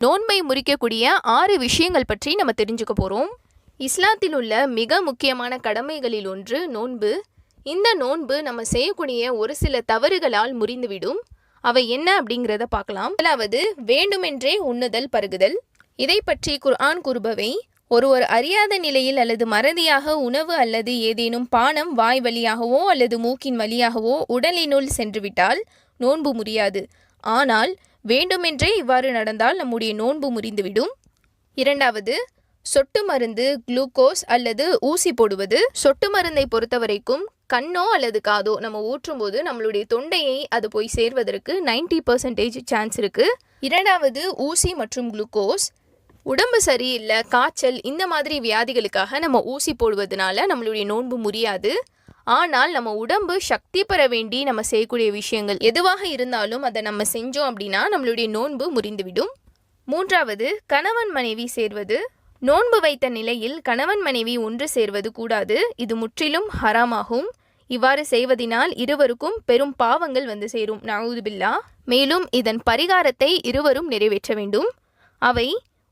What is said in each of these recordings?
நோன்பை முறிக்கக்கூடிய ஆறு விஷயங்கள் பற்றி நம்ம தெரிஞ்சுக்க போகிறோம் இஸ்லாத்தில் உள்ள மிக முக்கியமான கடமைகளில் ஒன்று நோன்பு. இந்த நோன்பு நம்ம செய்யக்கூடிய ஒரு சில தவறுகளால் முறிந்துவிடும். அவை என்ன அப்படிங்கிறத பார்க்கலாம். முதலாவது வேண்டுமென்றே உண்ணுதல் பருகுதல். இதை பற்றி குர்ஆன் கூறுபவை ஒருவர் அறியாத நிலையில் அல்லது மறதியாக உணவு அல்லது ஏதேனும் பானம் வாய் வழியாகவோ அல்லது மூக்கின் வழியாகவோ உடலினுள் சென்றுவிட்டால் நோன்பு முறியாது. ஆனால் வேண்டுமென்றே இவ்வாறு நடந்தால் நம்முடைய நோன்பு முறிந்துவிடும். இரண்டாவது சொட்டு மருந்து குளுக்கோஸ் அல்லது ஊசி போடுவது. சொட்டு மருந்தை பொறுத்தவரைக்கும் கண்ணோ அல்லது காதோ நம்ம ஊற்றும்போது நம்மளுடைய தொண்டையை அது போய் சேர்வதற்கு 90% பர்சன்டேஜ் சான்ஸ் இருக்கு. இரண்டாவது ஊசி மற்றும் குளுக்கோஸ். உடம்பு சரியில்லை காய்ச்சல் இந்த மாதிரி வியாதிகளுக்காக நம்ம ஊசி போடுவதனால நம்மளுடைய நோன்பு முறியாது. ஆனால் நம்ம உடம்பு சக்தி பெற வேண்டி நம்ம செய்யக்கூடிய விஷயங்கள் எதுவாக இருந்தாலும் அதை நம்ம செஞ்சோம் அப்படின்னா நம்மளுடைய நோன்பு முறிந்துவிடும். மூன்றாவது கணவன் மனைவி சேர்வது. நோன்பு வைத்த நிலையில் கணவன் மனைவி ஒன்று சேர்வது கூடாது. இது முற்றிலும் ஹராமாகும். இவ்வாறு செய்வதினால் இருவருக்கும் பெரும் பாவங்கள் வந்து சேரும். நவுதுபில்லா. மேலும் இதன் பரிகாரத்தை இருவரும் நிறைவேற்ற வேண்டும். அவை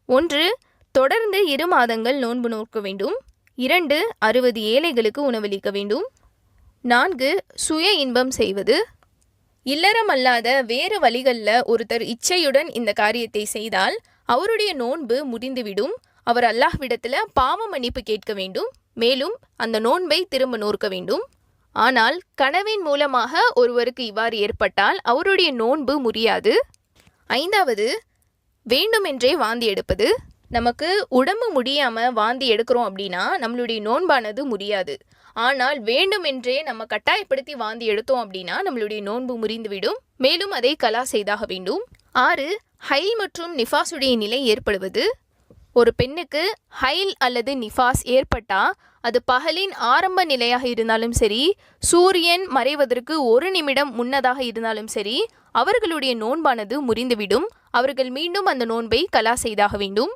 ஒன்று தொடர்ந்து இரு மாதங்கள் நோன்பு நோக்க வேண்டும். இரண்டு அறுபது ஏழைகளுக்கு உணவளிக்க வேண்டும். நான்கு சுய இன்பம் செய்வது. இல்லறம் அல்லாத வேறு வழிகளில் ஒருத்தர் இச்சையுடன் இந்த காரியத்தை செய்தால் அவருடைய நோன்பு முடிந்துவிடும். அவர் அல்லாஹ்விடத்தில் பாவ மன்னிப்பு கேட்க வேண்டும். மேலும் அந்த நோன்பை திரும்ப நோற்க வேண்டும். ஆனால் கனவின் மூலமாக ஒருவருக்கு இவ்வாறு ஏற்பட்டால் அவருடைய நோன்பு முடியாது. ஐந்தாவது வேண்டுமென்றே வாந்தி எடுப்பது. நமக்கு உடம்பு முடியாம வாந்தி எடுக்கிறோம் அப்படின்னா நம்மளுடைய நோன்பானது முடியாது. ஆனால் வேண்டுமென்றே நம்ம கட்டாயப்படுத்தி வாந்தி எடுத்தோம் அப்படின்னா நம்மளுடைய நோன்பு முறிந்துவிடும். மேலும் அதை கலா செய்தாக வேண்டும். ஆறு ஹைல் மற்றும் நிஃபாஸுடைய நிலை ஏற்படுவது. ஒரு பெண்ணுக்கு ஹைல் அல்லது நிஃபாஸ் ஏற்பட்டா அது பகலின் ஆரம்ப நிலையாக இருந்தாலும் சரி சூரியன் மறைவதற்கு ஒரு நிமிடம் முன்னதாக இருந்தாலும் சரி அவர்களுடைய நோன்பானது முறிந்துவிடும். அவர்கள் மீண்டும் அந்த நோன்பை கலா செய்தாக வேண்டும்.